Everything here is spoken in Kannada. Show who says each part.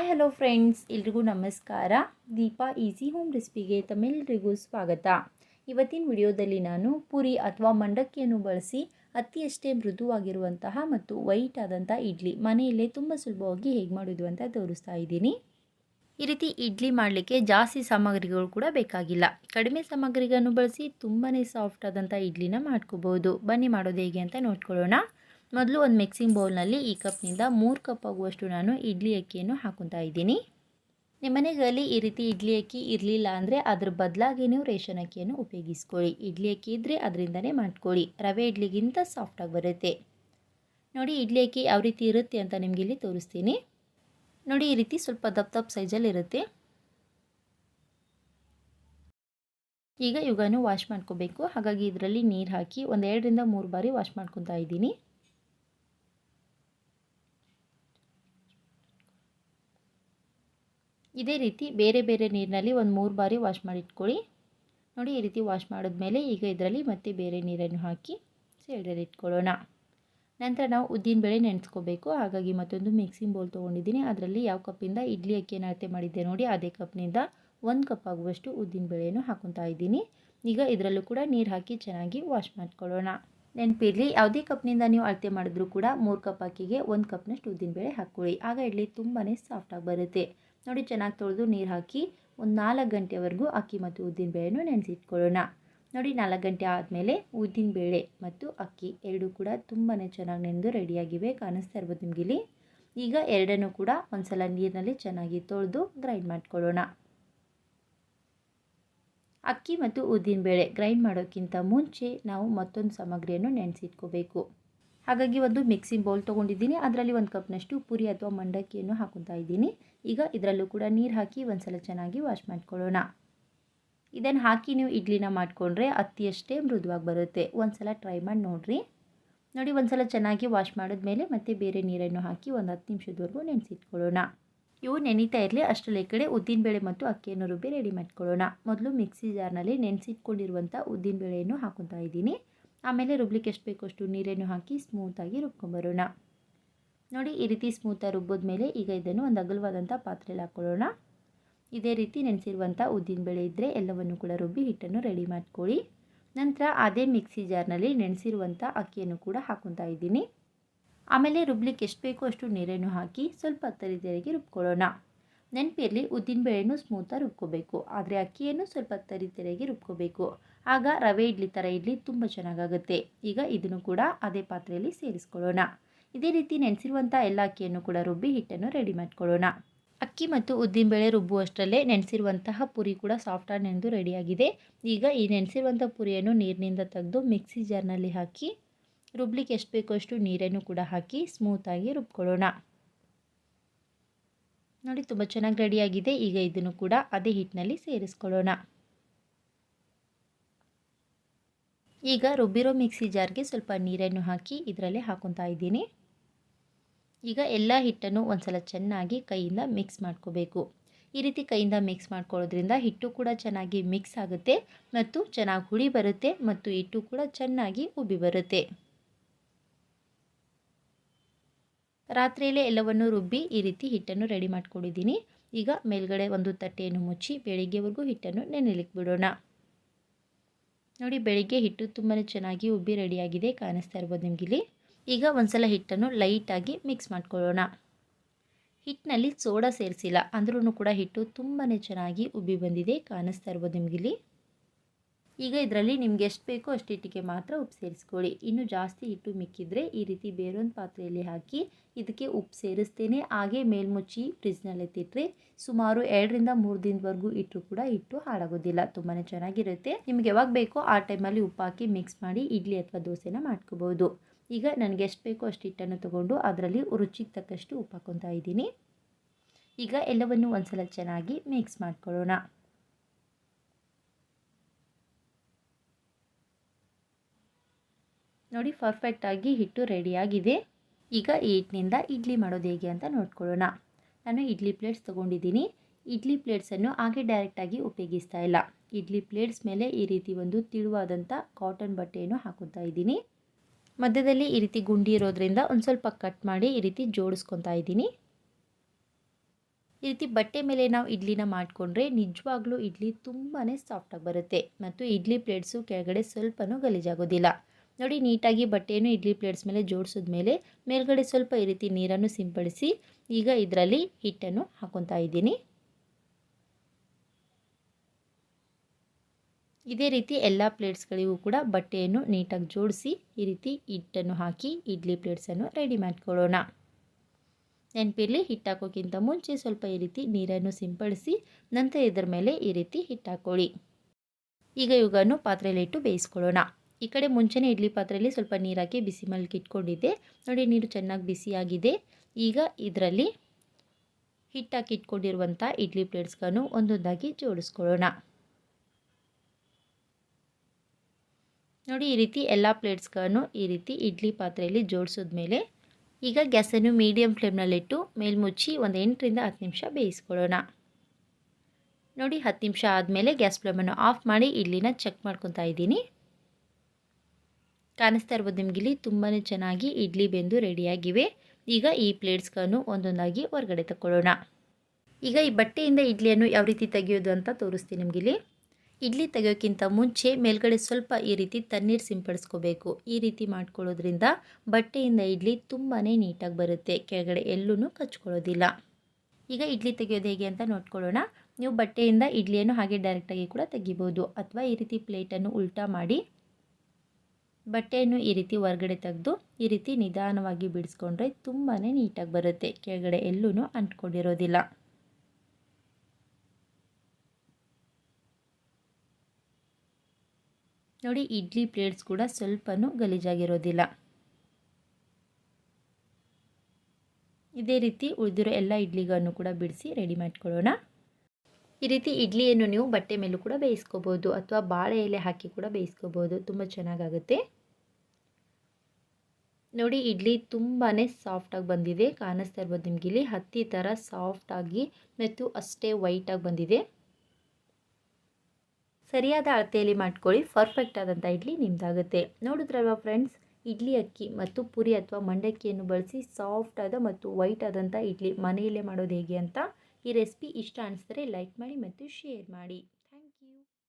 Speaker 1: ಹಾಯ್ ಹಲೋ ಫ್ರೆಂಡ್ಸ್ ಎಲ್ರಿಗೂ ನಮಸ್ಕಾರ. ದೀಪಾ ಈಸಿ ಹೋಮ್ ರೆಸಿಪಿಗೆ ತಮ್ಮೆಲ್ಲರಿಗೂ ಸ್ವಾಗತ. ಇವತ್ತಿನ ವಿಡಿಯೋದಲ್ಲಿ ನಾನು ಪುರಿ ಅಥವಾ ಮಂಡಕ್ಕಿಯನ್ನು ಬಳಸಿ ಅತಿಯಷ್ಟೇ ಮೃದುವಾಗಿರುವಂತಹ ಮತ್ತು ವೈಟ್ ಆದಂಥ ಇಡ್ಲಿ ಮನೆಯಲ್ಲೇ ತುಂಬ ಸುಲಭವಾಗಿ ಹೇಗೆ ಮಾಡೋದು ಅಂತ ತೋರಿಸ್ತಾ ಇದ್ದೀನಿ. ಈ ರೀತಿ ಇಡ್ಲಿ ಮಾಡಲಿಕ್ಕೆ ಜಾಸ್ತಿ ಸಾಮಗ್ರಿಗಳು ಕೂಡ ಬೇಕಾಗಿಲ್ಲ. ಕಡಿಮೆ ಸಾಮಗ್ರಿಗಳನ್ನು ಬಳಸಿ ತುಂಬಾ ಸಾಫ್ಟ್ ಆದಂಥ ಇಡ್ಲಿನ ಮಾಡ್ಕೋಬೋದು. ಬನ್ನಿ ಮಾಡೋದು ಹೇಗೆ ಅಂತ ನೋಡ್ಕೊಳ್ಳೋಣ. ಮೊದಲು ಒಂದು ಮಿಕ್ಸಿಂಗ್ ಬೌಲ್ನಲ್ಲಿ ಈ ಕಪ್ನಿಂದ ಮೂರು ಕಪ್ ಆಗುವಷ್ಟು ನಾನು ಇಡ್ಲಿ ಅಕ್ಕಿಯನ್ನು ಹಾಕೊತಾ ಇದ್ದೀನಿ. ನಿಮ್ಮ ಮನೆಗಳಲ್ಲಿ ಈ ರೀತಿ ಇಡ್ಲಿ ಅಕ್ಕಿ ಇರಲಿಲ್ಲ ಅಂದರೆ ಅದ್ರ ಬದಲಾಗಿ ನೀವು ರೇಷನ್ ಅಕ್ಕಿಯನ್ನು ಉಪಯೋಗಿಸ್ಕೊಳ್ಳಿ. ಇಡ್ಲಿ ಅಕ್ಕಿ ಇದ್ದರೆ ಅದರಿಂದನೇ ಮಾಡ್ಕೊಳ್ಳಿ. ರವೆ ಇಡ್ಲಿಗಿಂತ ಸಾಫ್ಟಾಗಿ ಬರುತ್ತೆ. ನೋಡಿ ಇಡ್ಲಿ ಅಕ್ಕಿ ಯಾವ ರೀತಿ ಇರುತ್ತೆ ಅಂತ ನಿಮಗೆ ಇಲ್ಲಿ ತೋರಿಸ್ತೀನಿ. ನೋಡಿ ಈ ರೀತಿ ಸ್ವಲ್ಪ ದಪ್ಪ ದಪ್ಪ ಸೈಜಲ್ಲಿ ಇರುತ್ತೆ. ಈಗ ಇವುಗಳನ್ನು ವಾಶ್ ಮಾಡ್ಕೋಬೇಕು. ಹಾಗಾಗಿ ಇದರಲ್ಲಿ ನೀರು ಹಾಕಿ ಒಂದು ಎರಡರಿಂದ ಮೂರು ಬಾರಿ ವಾಶ್ ಮಾಡ್ಕೊತಾ ಇದ್ದೀನಿ. ಇದೇ ರೀತಿ ಬೇರೆ ಬೇರೆ ನೀರಿನಲ್ಲಿ ಒಂದು ಮೂರು ಬಾರಿ ವಾಶ್ ಮಾಡಿಟ್ಕೊಳ್ಳಿ ನೋಡಿ, ಈ ರೀತಿ ವಾಶ್ ಮಾಡಿದ್ಮೇಲೆ ಈಗ ಇದರಲ್ಲಿ ಮತ್ತೆ ಬೇರೆ ನೀರನ್ನು ಹಾಕಿ ಇಟ್ಕೊಳ್ಳೋಣ. ನಂತರ ನಾವು ಉದ್ದಿನಬೇಳೆ ನೆನೆಸ್ಕೋಬೇಕು. ಹಾಗಾಗಿ ಮತ್ತೊಂದು ಮಿಕ್ಸಿಂಗ್ ಬೌಲ್ ತೊಗೊಂಡಿದ್ದೀನಿ. ಅದರಲ್ಲಿ ಯಾವ ಕಪ್ಪಿಂದ ಇಡ್ಲಿ ಅಕ್ಕಿಯನ್ನು ಅಳತೆ ಮಾಡಿದ್ದೆ ನೋಡಿ, ಅದೇ ಕಪ್ನಿಂದ ಒಂದು ಕಪ್ ಆಗುವಷ್ಟು ಉದ್ದಿನಬೇಳೆಯನ್ನು ಹಾಕೊತಾ ಇದ್ದೀನಿ. ಈಗ ಇದರಲ್ಲೂ ಕೂಡ ನೀರು ಹಾಕಿ ಚೆನ್ನಾಗಿ ವಾಶ್ ಮಾಡ್ಕೊಳ್ಳೋಣ. ನೆನಪಿರಲಿ, ಯಾವುದೇ ಕಪ್ನಿಂದ ನೀವು ಅಳತೆ ಮಾಡಿದ್ರೂ ಕೂಡ ಮೂರು ಕಪ್ ಅಕ್ಕಿಗೆ ಒಂದು ಕಪ್ನಷ್ಟು ಉದ್ದಿನಬೇಳೆ ಹಾಕ್ಕೊಳ್ಳಿ. ಆಗ ಇಡ್ಲಿ ತುಂಬಾ ಸಾಫ್ಟಾಗಿ ಬರುತ್ತೆ. ನೋಡಿ ಚೆನ್ನಾಗಿ ತೊಳೆದು ನೀರು ಹಾಕಿ ಒಂದು ನಾಲ್ಕು ಗಂಟೆವರೆಗೂ ಅಕ್ಕಿ ಮತ್ತು ಉದ್ದಿನಬೇಳೆನೂ ನೆನೆಸಿಟ್ಕೊಳ್ಳೋಣ. ನೋಡಿ ನಾಲ್ಕು ಗಂಟೆ ಆದಮೇಲೆ ಉದ್ದಿನಬೇಳೆ ಮತ್ತು ಅಕ್ಕಿ ಎರಡೂ ಕೂಡ ತುಂಬಾ ಚೆನ್ನಾಗಿ ನೆನೆದು ರೆಡಿಯಾಗಿವೆ, ಕಾಣಿಸ್ತಾ ಇರ್ಬೋದು ನಿಮಗಿಲ್ಲಿ? ಈಗ ಎರಡನ್ನೂ ಕೂಡ ಒಂದ್ಸಲ ನೀರಿನಲ್ಲಿ ಚೆನ್ನಾಗಿ ತೊಳೆದು ಗ್ರೈಂಡ್ ಮಾಡ್ಕೊಳ್ಳೋಣ. ಅಕ್ಕಿ ಮತ್ತು ಉದ್ದಿನಬೇಳೆ ಗ್ರೈಂಡ್ ಮಾಡೋಕ್ಕಿಂತ ಮುಂಚೆ ನಾವು ಮತ್ತೊಂದು ಸಾಮಗ್ರಿಯನ್ನು ನೆನೆಸಿಟ್ಕೋಬೇಕು. ಹಾಗಾಗಿ ಒಂದು ಮಿಕ್ಸಿಂಗ್ ಬೌಲ್ ತೊಗೊಂಡಿದ್ದೀನಿ. ಅದರಲ್ಲಿ ಒಂದು ಕಪ್ನಷ್ಟು ಪುರಿ ಅಥವಾ ಮಂಡಕ್ಕಿಯನ್ನು ಹಾಕೊತಾ ಇದ್ದೀನಿ. ಈಗ ಇದರಲ್ಲೂ ಕೂಡ ನೀರು ಹಾಕಿ ಒಂದು ಸಲ ಚೆನ್ನಾಗಿ ವಾಶ್ ಮಾಡ್ಕೊಳ್ಳೋಣ. ಇದನ್ನು ಹಾಕಿ ನೀವು ಇಡ್ಲಿನ ಮಾಡಿಕೊಂಡ್ರೆ ಅತ್ತಿಯಷ್ಟೇ ಮೃದುವಾಗಿ ಬರುತ್ತೆ. ಒಂದು ಸಲ ಟ್ರೈ ಮಾಡಿ ನೋಡಿರಿ. ನೋಡಿ ಒಂದು ಸಲ ಚೆನ್ನಾಗಿ ವಾಶ್ ಮಾಡಿದ್ಮೇಲೆ ಮತ್ತೆ ಬೇರೆ ನೀರನ್ನು ಹಾಕಿ ಒಂದು ಹತ್ತು ನಿಮಿಷದವರೆಗೂ ನೆನೆಸಿಟ್ಕೊಳ್ಳೋಣ. ಇವು ನೆನೀತಾ ಇರಲಿ, ಅಷ್ಟರಲ್ಲಿ ಕಡೆ ಉದ್ದಿನಬೇಳೆ ಮತ್ತು ಅಕ್ಕಿಯನ್ನು ರುಬ್ಬಿ ರೆಡಿ ಮಾಡ್ಕೊಳ್ಳೋಣ. ಮೊದಲು ಮಿಕ್ಸಿ ಜಾರ್ನಲ್ಲಿ ನೆನೆಸಿಟ್ಕೊಂಡಿರುವಂಥ ಉದ್ದಿನಬೇಳೆಯನ್ನು ಹಾಕೊತಾ ಇದ್ದೀನಿ. ಆಮೇಲೆ ರುಬ್ಲಿಕ್ಕೆ ಎಷ್ಟು ಬೇಕೋ ಅಷ್ಟು ನೀರೇನು ಹಾಕಿ ಸ್ಮೂತಾಗಿ ರುಬ್ಕೊಂಬರೋಣ. ನೋಡಿ, ಈ ರೀತಿ ಸ್ಮೂತಾಗಿ ರುಬ್ಬಿದ್ಮೇಲೆ ಈಗ ಇದನ್ನು ಒಂದು ಅಗಲವಾದಂಥ ಪಾತ್ರೆಯಲ್ಲಿ ಹಾಕ್ಕೊಳ್ಳೋಣ. ಇದೇ ರೀತಿ ನೆನೆಸಿರುವಂಥ ಉದ್ದಿನಬೇಳೆ ಇದ್ದರೆ ಎಲ್ಲವನ್ನು ಕೂಡ ರುಬ್ಬಿ ಹಿಟ್ಟನ್ನು ರೆಡಿ ಮಾಡ್ಕೊಳ್ಳಿ. ನಂತರ ಅದೇ ಮಿಕ್ಸಿ ಜಾರ್ನಲ್ಲಿ ನೆನೆಸಿರುವಂಥ ಅಕ್ಕಿಯನ್ನು ಕೂಡ ಹಾಕೊತಾ ಇದ್ದೀನಿ. ಆಮೇಲೆ ರುಬ್ಲಿಕ್ಕೆ ಎಷ್ಟು ಬೇಕೋ ಅಷ್ಟು ನೀರನ್ನು ಹಾಕಿ ಸ್ವಲ್ಪ ತರಿದರಿಗೆ ರುಬ್ಕೊಳ್ಳೋಣ. ನೆನಪಿರಲಿ ಉದ್ದಿನಬೇಳೆನೂ ಸ್ಮೂತಾಗಿ ರುಬ್ಕೋಬೇಕು. ಆದರೆ ಅಕ್ಕಿಯನ್ನು ಸ್ವಲ್ಪ ತರಿ ತೆರೆಗೆ ರುಬ್ಕೋಬೇಕು. ಆಗ ರವೆ ಇಡ್ಲಿ ಥರ ಇಡ್ಲಿ ತುಂಬ ಚೆನ್ನಾಗಾಗುತ್ತೆ. ಈಗ ಇದನ್ನು ಕೂಡ ಅದೇ ಪಾತ್ರೆಯಲ್ಲಿ ಸೇರಿಸ್ಕೊಳ್ಳೋಣ. ಇದೇ ರೀತಿ ನೆನೆಸಿರುವಂಥ ಎಲ್ಲ ಅಕ್ಕಿಯನ್ನು ಕೂಡ ರುಬ್ಬಿ ಹಿಟ್ಟನ್ನು ರೆಡಿ ಮಾಡ್ಕೊಳ್ಳೋಣ. ಅಕ್ಕಿ ಮತ್ತು ಉದ್ದಿನ ಬೇಳೆ ರುಬ್ಬುವಷ್ಟರಲ್ಲೇ ನೆನೆಸಿರುವಂತಹ ಪುರಿ ಕೂಡ ಸಾಫ್ಟಾಗಿ ನೆನೆದು ರೆಡಿಯಾಗಿದೆ ಈಗ ಈ ನೆನೆಸಿರುವಂಥ ಪುರಿಯನ್ನು ನೀರಿನಿಂದ ತೆಗೆದು ಮಿಕ್ಸಿ ಜಾರ್ನಲ್ಲಿ ಹಾಕಿ, ರುಬ್ಲಿಕ್ಕೆ ಎಷ್ಟು ಬೇಕೋ ಅಷ್ಟು ನೀರನ್ನು ಕೂಡ ಹಾಕಿ ಸ್ಮೂತಾಗಿ ರುಬ್ಕೊಳ್ಳೋಣ. ನೋಡಿ, ತುಂಬ ಚೆನ್ನಾಗಿ ರೆಡಿಯಾಗಿದೆ ಈಗ ಇದನ್ನು ಕೂಡ ಅದೇ ಹಿಟ್ಟಿನಲ್ಲಿ ಸೇರಿಸ್ಕೊಳ್ಳೋಣ. ಈಗ ರುಬ್ಬಿರೋ ಮಿಕ್ಸಿ ಜಾರ್ಗೆ ಸ್ವಲ್ಪ ನೀರನ್ನು ಹಾಕಿ ಇದರಲ್ಲೇ ಹಾಕೊತಾ ಇದ್ದೀನಿ. ಈಗ ಎಲ್ಲ ಹಿಟ್ಟನ್ನು ಒಂದ್ಸಲ ಚೆನ್ನಾಗಿ ಕೈಯಿಂದ ಮಿಕ್ಸ್ ಮಾಡ್ಕೋಬೇಕು. ಈ ರೀತಿ ಕೈಯಿಂದ ಮಿಕ್ಸ್ ಮಾಡ್ಕೊಳ್ಳೋದ್ರಿಂದ ಹಿಟ್ಟು ಕೂಡ ಚೆನ್ನಾಗಿ ಮಿಕ್ಸ್ ಆಗುತ್ತೆ ಮತ್ತು ಚೆನ್ನಾಗಿ ಹುಳಿ ಬರುತ್ತೆ ಮತ್ತು ಹಿಟ್ಟು ಕೂಡ ಚೆನ್ನಾಗಿ ಉಬ್ಬಿ ಬರುತ್ತೆ. ರಾತ್ರಿಯಲ್ಲೇ ಎಲ್ಲವನ್ನು ರುಬ್ಬಿ ಈ ರೀತಿ ಹಿಟ್ಟನ್ನು ರೆಡಿ ಮಾಡ್ಕೊಂಡಿದ್ದೀನಿ. ಈಗ ಮೇಲ್ಗಡೆ ಒಂದು ತಟ್ಟೆಯನ್ನು ಮುಚ್ಚಿ ಬೆಳಿಗ್ಗೆವರೆಗೂ ಹಿಟ್ಟನ್ನು ನೆನೆಲಿಕ್ಕೆ ಬಿಡೋಣ. ನೋಡಿ, ಬೆಳಿಗ್ಗೆ ಹಿಟ್ಟು ತುಂಬಾ ಚೆನ್ನಾಗಿ ಉಬ್ಬಿ ರೆಡಿಯಾಗಿದೆ, ಕಾಣಿಸ್ತಾ ಇರ್ಬೋದು ನಿಮಗಿಲ್ಲಿ. ಈಗ ಒಂದ್ಸಲ ಹಿಟ್ಟನ್ನು ಲೈಟಾಗಿ ಮಿಕ್ಸ್ ಮಾಡ್ಕೊಳ್ಳೋಣ. ಹಿಟ್ಟಿನಲ್ಲಿ ಸೋಡಾ ಸೇರಿಸಿಲ್ಲ ಅಂದ್ರೂ ಕೂಡ ಹಿಟ್ಟು ತುಂಬಾ ಚೆನ್ನಾಗಿ ಉಬ್ಬಿ ಬಂದಿದೆ, ಕಾಣಿಸ್ತಾ ಇರ್ಬೋದು ನಿಮಗಿಲ್ಲಿ. ಈಗ ಇದರಲ್ಲಿ ನಿಮ್ಗೆ ಎಷ್ಟು ಬೇಕೋ ಅಷ್ಟು ಹಿಟ್ಟಿಗೆ ಮಾತ್ರ ಉಪ್ಪು ಸೇರಿಸ್ಕೊಳ್ಳಿ. ಇನ್ನು ಜಾಸ್ತಿ ಹಿಟ್ಟು ಮಿಕ್ಕಿದ್ರೆ ಈ ರೀತಿ ಬೇರೊಂದು ಪಾತ್ರೆಯಲ್ಲಿ ಹಾಕಿ ಇದಕ್ಕೆ ಉಪ್ಪು ಸೇರಿಸ್ತೇನೆ. ಹಾಗೆ ಮೇಲ್ಮುಚ್ಚಿ ಫ್ರಿಜ್ನಲ್ಲಿ ಎತ್ತಿಟ್ರೆ ಸುಮಾರು ಎರಡರಿಂದ ಮೂರು ದಿನದವರೆಗೂ ಇಟ್ಟರು ಕೂಡ ಹಿಟ್ಟು ಹಾಳಾಗೋದಿಲ್ಲ. ತುಂಬಾ ಚೆನ್ನಾಗಿರುತ್ತೆ. ನಿಮ್ಗೆ ಯಾವಾಗ ಬೇಕೋ ಆ ಟೈಮಲ್ಲಿ ಉಪ್ಪು ಹಾಕಿ ಮಿಕ್ಸ್ ಮಾಡಿ ಇಡ್ಲಿ ಅಥವಾ ದೋಸೆನ ಮಾಡ್ಕೋಬಹುದು. ಈಗ ನನಗೆ ಎಷ್ಟು ಬೇಕೋ ಅಷ್ಟು ಹಿಟ್ಟನ್ನು ತಗೊಂಡು ಅದರಲ್ಲಿ ರುಚಿಗೆ ತಕ್ಕಷ್ಟು ಉಪ್ಪು ಹಾಕೊತಾ ಇದ್ದೀನಿ. ಈಗ ಎಲ್ಲವನ್ನು ಒಂದ್ಸಲ ಚೆನ್ನಾಗಿ ಮಿಕ್ಸ್ ಮಾಡ್ಕೊಳ್ಳೋಣ. ನೋಡಿ ಪರ್ಫೆಕ್ಟಾಗಿ ಹಿಟ್ಟು ರೆಡಿಯಾಗಿದೆ ಈಗ ಈ ಹಿಟ್ಟಿನಿಂದ ಇಡ್ಲಿ ಮಾಡೋದು ಹೇಗೆ ಅಂತ ನೋಡ್ಕೊಳ್ಳೋಣ. ನಾನು ಇಡ್ಲಿ ಪ್ಲೇಟ್ಸ್ ತೊಗೊಂಡಿದ್ದೀನಿ. ಇಡ್ಲಿ ಪ್ಲೇಟ್ಸನ್ನು ಹಾಗೆ ಡೈರೆಕ್ಟಾಗಿ ಉಪಯೋಗಿಸ್ತಾ ಇಲ್ಲ. ಇಡ್ಲಿ ಪ್ಲೇಟ್ಸ್ ಮೇಲೆ ಈ ರೀತಿ ಒಂದು ತಿಳುವಾದಂಥ ಕಾಟನ್ ಬಟ್ಟೆಯನ್ನು ಹಾಕೋತಾ ಇದ್ದೀನಿ. ಮಧ್ಯದಲ್ಲಿ ಈ ರೀತಿ ಗುಂಡಿ ಇರೋದ್ರಿಂದ ಒಂದು ಸ್ವಲ್ಪ ಕಟ್ ಮಾಡಿ ಈ ರೀತಿ ಜೋಡಿಸ್ಕೊತಾ ಇದ್ದೀನಿ. ಈ ರೀತಿ ಬಟ್ಟೆ ಮೇಲೆ ನಾವು ಇಡ್ಲಿನ ಮಾಡಿಕೊಂಡ್ರೆ ನಿಜವಾಗ್ಲೂ ಇಡ್ಲಿ ತುಂಬಾ ಸಾಫ್ಟಾಗಿ ಬರುತ್ತೆ. ಮತ್ತು ಇಡ್ಲಿ ಪ್ಲೇಟ್ಸು ಕೆಳಗಡೆ ಸ್ವಲ್ಪನೂ ಗಲೀಜಾಗೋದಿಲ್ಲ. ನೋಡಿ, ನೀಟಾಗಿ ಬಟ್ಟೆಯನ್ನು ಇಡ್ಲಿ ಪ್ಲೇಟ್ಸ್ ಮೇಲೆ ಜೋಡಿಸಿದ್ಮೇಲೆ ಮೇಲ್ಗಡೆ ಸ್ವಲ್ಪ ಈ ರೀತಿ ನೀರನ್ನು ಸಿಂಪಡಿಸಿ ಈಗ ಇದರಲ್ಲಿ ಹಿಟ್ಟನ್ನು ಹಾಕೊತಾ ಇದ್ದೀನಿ. ಇದೇ ರೀತಿ ಎಲ್ಲ ಪ್ಲೇಟ್ಸ್ಗಳಿಗೂ ಕೂಡ ಬಟ್ಟೆಯನ್ನು ನೀಟಾಗಿ ಜೋಡಿಸಿ ಈ ರೀತಿ ಹಿಟ್ಟನ್ನು ಹಾಕಿ ಇಡ್ಲಿ ಪ್ಲೇಟ್ಸನ್ನು ರೆಡಿ ಮಾಡ್ಕೊಳ್ಳೋಣ. ನೆನಪಿರಲಿ ಹಿಟ್ಟು ಹಾಕೋಕ್ಕಿಂತ ಮುಂಚೆ ಸ್ವಲ್ಪ ಈ ರೀತಿ ನೀರನ್ನು ಸಿಂಪಡಿಸಿ ನಂತರ ಇದರ ಮೇಲೆ ಈ ರೀತಿ ಹಿಟ್ಟು ಹಾಕ್ಕೊಳ್ಳಿ ಈಗ ಇವುಗಳನ್ನು ಪಾತ್ರೆಯಲ್ಲಿಟ್ಟು ಬೇಯಿಸ್ಕೊಳ್ಳೋಣ. ಈ ಕಡೆ ಮುಂಚೆನೇ ಇಡ್ಲಿ ಪಾತ್ರೆಯಲ್ಲಿ ಸ್ವಲ್ಪ ನೀರಾಕಿ ಬಿಸಿ ಮಲ್ಕಿ ಇಟ್ಕೊಂಡಿದ್ದೆ. ನೋಡಿ, ನೀರು ಚೆನ್ನಾಗಿ ಬಿಸಿಯಾಗಿದೆ. ಈಗ ಇದರಲ್ಲಿ ಹಿಟ್ಟಾಕಿ ಇಟ್ಕೊಂಡಿರುವಂಥ ಇಡ್ಲಿ ಪ್ಲೇಟ್ಸ್ಗಳನ್ನು ಒಂದೊಂದಾಗಿ ಜೋಡಿಸ್ಕೊಳ್ಳೋಣ. ನೋಡಿ, ಈ ರೀತಿ ಎಲ್ಲ ಪ್ಲೇಟ್ಸ್ಗಳನ್ನು ಈ ರೀತಿ ಇಡ್ಲಿ ಪಾತ್ರೆಯಲ್ಲಿ ಜೋಡಿಸಿದ್ಮೇಲೆ ಈಗ ಗ್ಯಾಸನ್ನು ಮೀಡಿಯಂ ಫ್ಲೇಮ್ನಲ್ಲಿಟ್ಟು ಮೇಲ್ಮುಚ್ಚಿ ಒಂದು ಎಂಟರಿಂದ ಹತ್ತು ನಿಮಿಷ ಬೇಯಿಸ್ಕೊಳ್ಳೋಣ. ನೋಡಿ, ಹತ್ತು ನಿಮಿಷ ಆದಮೇಲೆ ಗ್ಯಾಸ್ ಫ್ಲೇಮನ್ನು ಆಫ್ ಮಾಡಿ ಇಡ್ಲಿನ ಚೆಕ್ ಮಾಡ್ಕೊತಾ ಇದ್ದೀನಿ. ಕಾಣಿಸ್ತಾ ಇರ್ಬೋದು ನಿಮಗಿಲ್ಲಿ ತುಂಬಾ ಚೆನ್ನಾಗಿ ಇಡ್ಲಿ ಬೆಂದು ರೆಡಿಯಾಗಿವೆ. ಈಗ ಈ ಪ್ಲೇಟ್ಸ್ಗಳನ್ನು ಒಂದೊಂದಾಗಿ ಹೊರಗಡೆ ತಗೊಳ್ಳೋಣ ಈಗ ಈ ಬಟ್ಟೆಯಿಂದ ಇಡ್ಲಿಯನ್ನು ಯಾವ ರೀತಿ ತೆಗೆಯೋದು ಅಂತ ತೋರಿಸ್ತೀನಿ ನಿಮಗಿಲ್ಲಿ ಇಡ್ಲಿ ತೆಗೆಯೋಕ್ಕಿಂತ ಮುಂಚೆ ಮೇಲ್ಗಡೆ ಸ್ವಲ್ಪ ಈ ರೀತಿ ತಣ್ಣೀರು ಸಿಂಪಡಿಸ್ಕೋಬೇಕು. ಈ ರೀತಿ ಮಾಡ್ಕೊಳ್ಳೋದ್ರಿಂದ ಬಟ್ಟೆಯಿಂದ ಇಡ್ಲಿ ತುಂಬಾ ನೀಟಾಗಿ ಬರುತ್ತೆ. ಕೆಳಗಡೆ ಎಲ್ಲೂ ಕಚ್ಕೊಳ್ಳೋದಿಲ್ಲ. ಈಗ ಇಡ್ಲಿ ತೆಗೆಯೋದು ಹೇಗೆ ಅಂತ ನೋಡ್ಕೊಳ್ಳೋಣ. ನೀವು ಬಟ್ಟೆಯಿಂದ ಇಡ್ಲಿಯನ್ನು ಹಾಗೆ ಡೈರೆಕ್ಟಾಗಿ ಕೂಡ ತೆಗಿಬೋದು. ಅಥವಾ ಈ ರೀತಿ ಪ್ಲೇಟನ್ನು ಉಲ್ಟಾ ಮಾಡಿ ಬಟ್ಟೆಯನ್ನು ಈ ರೀತಿ ಹೊರಗಡೆ ತೆಗೆದು ಈ ರೀತಿ ನಿಧಾನವಾಗಿ ಬಿಡಿಸ್ಕೊಂಡ್ರೆ ತುಂಬಾ ನೀಟಾಗಿ ಬರುತ್ತೆ. ಕೆಳಗಡೆ ಎಲ್ಲೂ ಅಂಟ್ಕೊಂಡಿರೋದಿಲ್ಲ. ನೋಡಿ, ಇಡ್ಲಿ ಪ್ಲೇಟ್ಸ್ ಕೂಡ ಸ್ವಲ್ಪನೂ ಗಲೀಜಾಗಿರೋದಿಲ್ಲ. ಇದೇ ರೀತಿ ಉಳಿದಿರೋ ಎಲ್ಲ ಇಡ್ಲಿಗಳನ್ನು ಕೂಡ ಬಿಡಿಸಿ ರೆಡಿ ಮಾಡ್ಕೊಳ್ಳೋಣ. ಈ ರೀತಿ ಇಡ್ಲಿಯನ್ನು ನೀವು ಬಟ್ಟೆ ಮೇಲೂ ಕೂಡ ಬೇಯಿಸ್ಕೋಬೋದು ಅಥವಾ ಬಾಳೆ ಎಲೆ ಹಾಕಿ ಕೂಡ ಬೇಯಿಸ್ಕೋಬೋದು. ತುಂಬ ಚೆನ್ನಾಗಾಗುತ್ತೆ. ನೋಡಿ, ಇಡ್ಲಿ ತುಂಬಾ ಸಾಫ್ಟಾಗಿ ಬಂದಿದೆ. ಕಾಣಿಸ್ತಾ ಇರ್ಬೋದು ನಿಮ್ಗೆ ಇಲ್ಲಿ. ಹತ್ತಿ ಥರ ಸಾಫ್ಟಾಗಿ ಮತ್ತು ಅಷ್ಟೇ ವೈಟಾಗಿ ಬಂದಿದೆ. ಸರಿಯಾದ ಅಳತೆಯಲ್ಲಿ ಮಾಡ್ಕೊಳ್ಳಿ. ಪರ್ಫೆಕ್ಟ್ ಆದಂಥ ಇಡ್ಲಿ ನಿಮ್ದಾಗುತ್ತೆ. ನೋಡಿದ್ರಲ್ವ ಫ್ರೆಂಡ್ಸ್? ಇಡ್ಲಿ ಅಕ್ಕಿ ಮತ್ತು ಪುರಿ ಅಥವಾ ಮಂಡಕ್ಕಿಯನ್ನು ಬಳಸಿ ಸಾಫ್ಟ್ ಆದ ಮತ್ತು ವೈಟ್ ಆದಂಥ ಇಡ್ಲಿ. ಮನೆಯಲ್ಲೇ ಮಾಡೋದು ಹೇಗೆ ಅಂತ ಈ ರೆಸಿಪಿ ಇಷ್ಟ ಅನಿಸಿದ್ರೆ ಲೈಕ್ ಮಾಡಿ ಮತ್ತು ಶೇರ್ ಮಾಡಿ.